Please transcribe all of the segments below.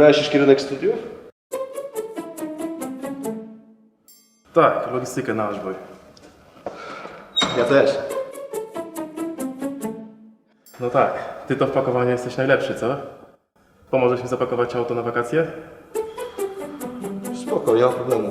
Wybrałeś już kierunek studiów? Tak, logistykę na rozwój. Ja też. No tak, ty to w pakowaniu jesteś najlepszy, co? Pomożesz mi zapakować auto na wakacje? Spoko, nie ma problemu.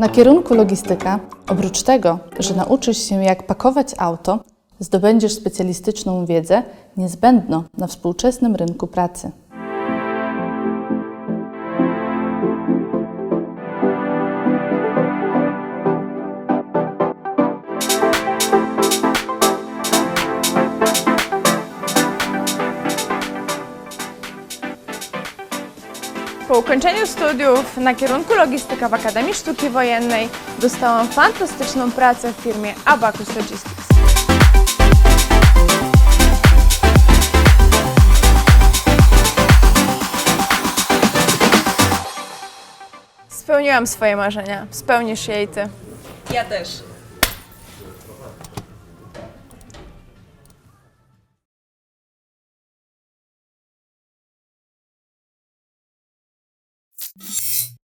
Na kierunku logistyka, oprócz tego, że nauczysz się jak pakować auto, zdobędziesz specjalistyczną wiedzę niezbędną na współczesnym rynku pracy. Po ukończeniu studiów na kierunku logistyka w Akademii Sztuki Wojennej dostałam fantastyczną pracę w firmie Abacus Logistics. Spełniłam swoje marzenia. Spełnisz je i ty. Ja też. you